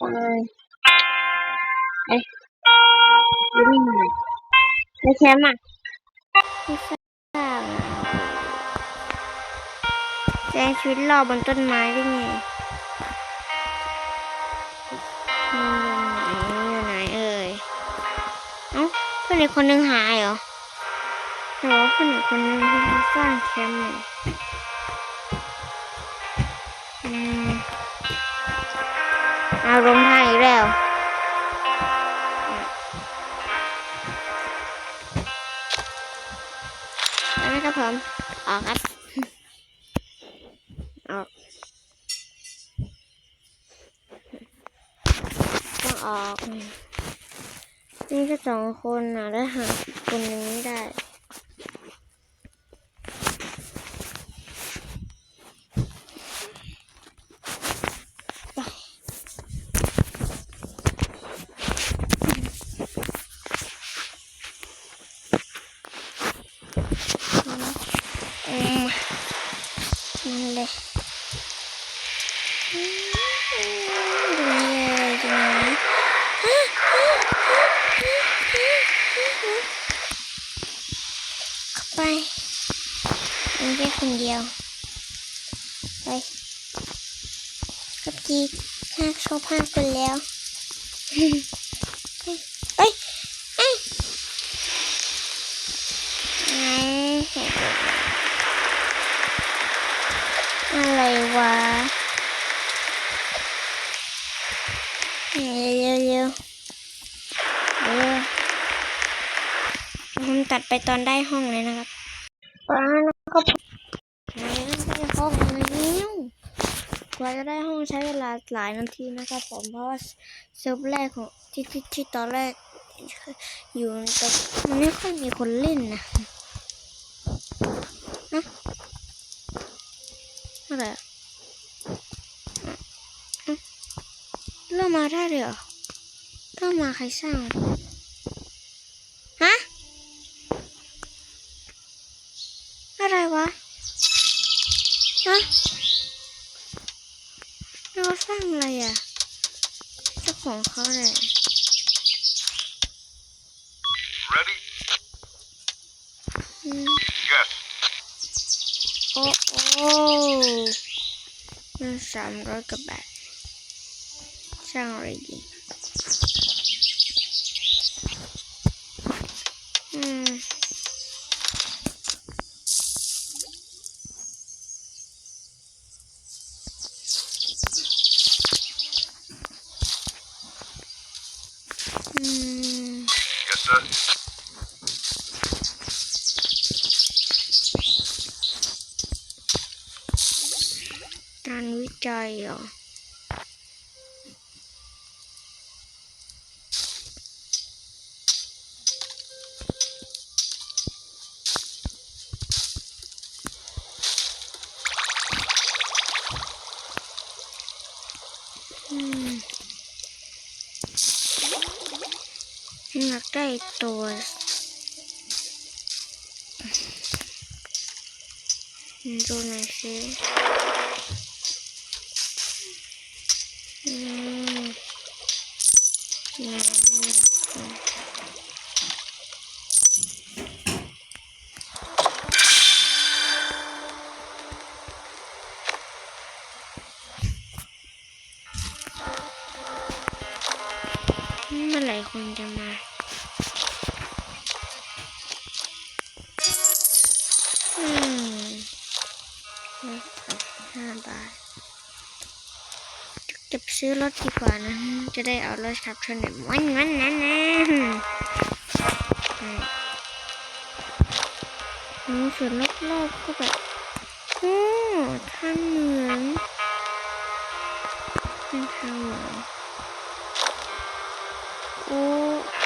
ไปเอ๊ะอยู่นี่ไงในแคมป์อะไม่ทราแสดงชีวิตรอบบนต้นไม้ได้ไงอืมอยู่ไหนเอ่ยเอ้าเพื่อนอีกคนนึงหายเหรอแต่ว่าเพื่อนอีกคนนึงที่สร้างแคมป์เนี่ย อืมอารมณ์ทางอีกแล้วแล้วนะครับผม ออกครับ ออก ต้องออก นี่แค่สองคนนะแล้วหาอีกคนนึงได้ อืม นั่เลยดูเดูเลยเข้าไปมีแค่คนเดียว ไปกับจีห้าชอบห้าคนแล้วเฮ้ยเอ้ยเอ้ยไหนเห็นอะไรวะเร็วเร็วเร็วเร็วผมตั ดไปตอนได้ห้องเลยนะครับป้าแล้วก็ไหนก็ได้ห้องแล้วกว่าจะได้ห้องใช้เวลาหลายนาทีนะครับผมเพราะว่าเซิร์ฟแรกของที่ที่ที่ตอนแรกอยู่แต่มันไม่ค่อยมีคนเล่นนะนะอะไรเริ่มมาได้เลยเหรอเริ่มมาใครสร้าง ฮะ อะไรวะ ฮะเราสร้างอะไรอะ เจ้า ของเขาเลย Ready? อืม Yes. โอ้โอ้เงินสามร้อยกว่าบาทสร้างอะไรดีอืม อืม Yes, sir. การวิจั ยเหรออืมอยาก ห้าบาทจะซื้อรถดีกว่านะ จะได้เอารถขับชนแบบวันวันนั้นนะอืมอืมส่วนรอบๆก็แบบโอ้ท่างเหมืองเป็นทางเหมืองโอ้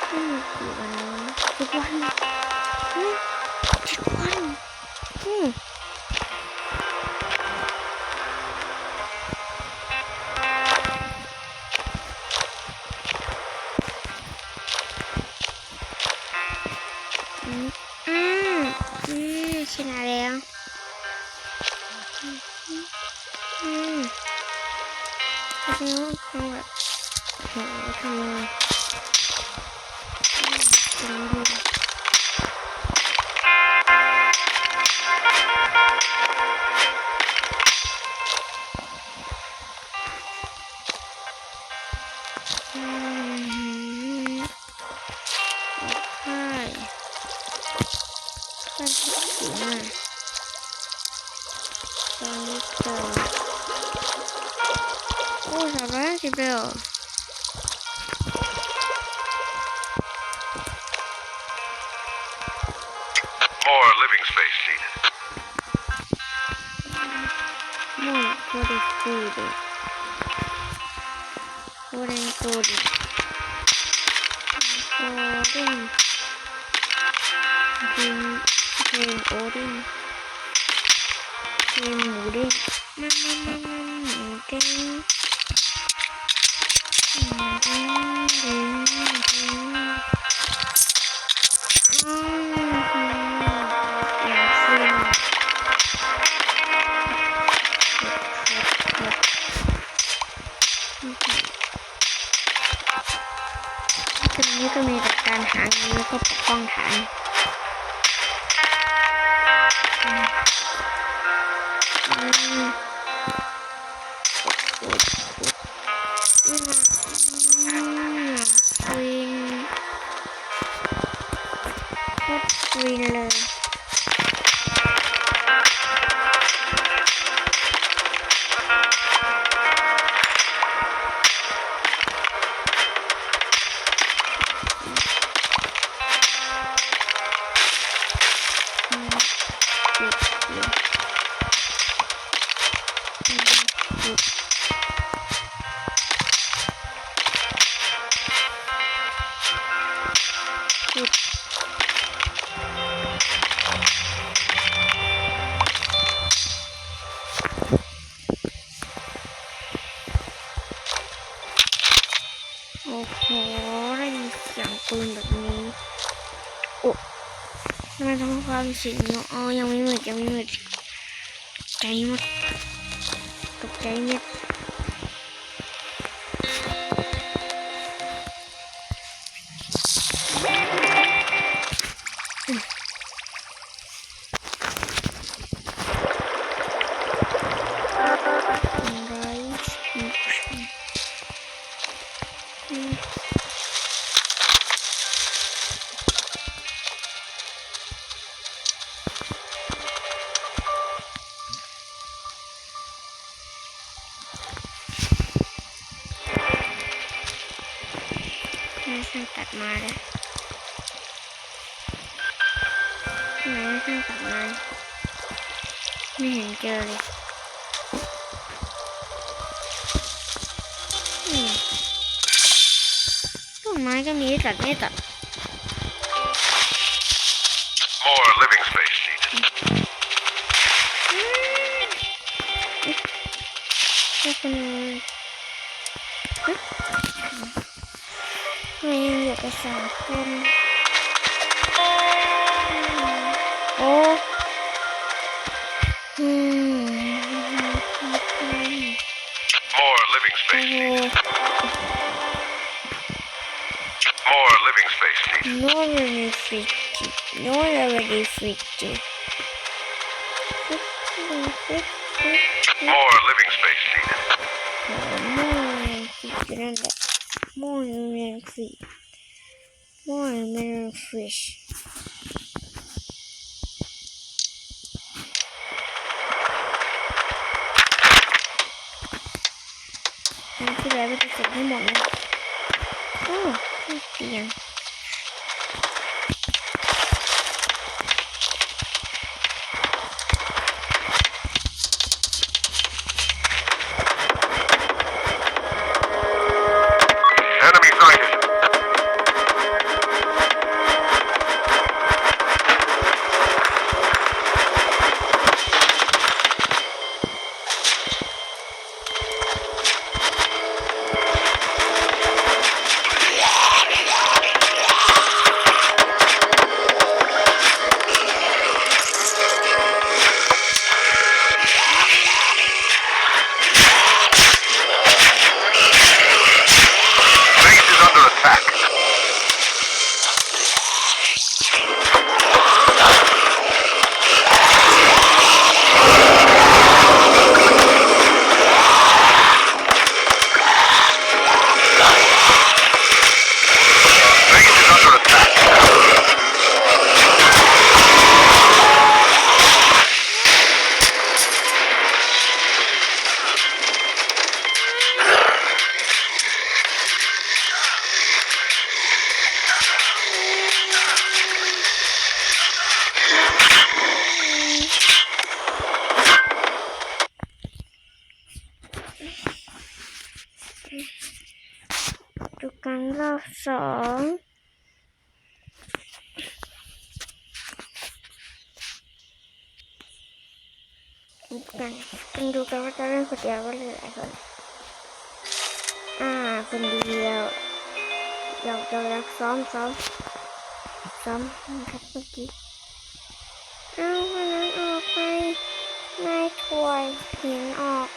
ไม่มีกี่วันแล้วนะทุกวัน อืมอืมเพราะฉะนั้นคงแบบหทำอืมตรงนี้ดีอืมใช่ใช่ที่สีนะตอนนี้เจอ สามร้อยห้าสิบเลยเหรอ More living space needed. More for the food. Food and food. Odin. Green, green Odin. Green Odin. Odin. Odin. ตรงนี้ก็มีแต่การหาเงินแล้วก็ปกป้องฐานอืม ตร อ้โหได้ยินเสียงปืนแบบนี้ โอ้ทำไมทำความเสียงเนาะอ๋อยังไม่หมดยังไม่หมดใจหมดตกใจเม็ด ไม่ใช่ตัดม้เลยไหนไม่ใช่ตัดม้ไม่เห็นเจอเลยต้นไม้ก็มีตัดไม่ตัด More living space needed. ยังอยู่กับสองคนโอ้อืม More living โอ้ space โห needed. More living space needed. No really fifty. No already fifty. More living space needed. More than fifty. than that. More than fish. More than fish. อันที่แล้วก็จะเสร็จให้หมดนะโอ้เตียง สองกันกันดูกันว่าจะเล่นคนเดียวว่าหรือหลายคนอ่าคนเดียวเดี๋ยวเราอยกซ้อมซ้อมซ้อมนะครับเมื่อกี้เอาคนนั้นออกไปนายถวยหินออก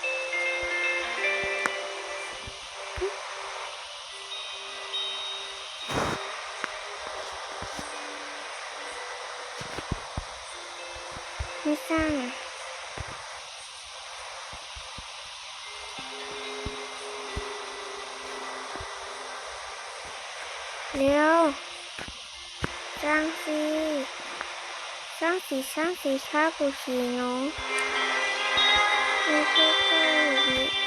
เร็วสร้างสิสร้างสีสร้างสีชาบูชีน้อจบคลิปไปเพียงเท่านี้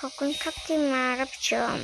ขอบคุณครับที่มารับชม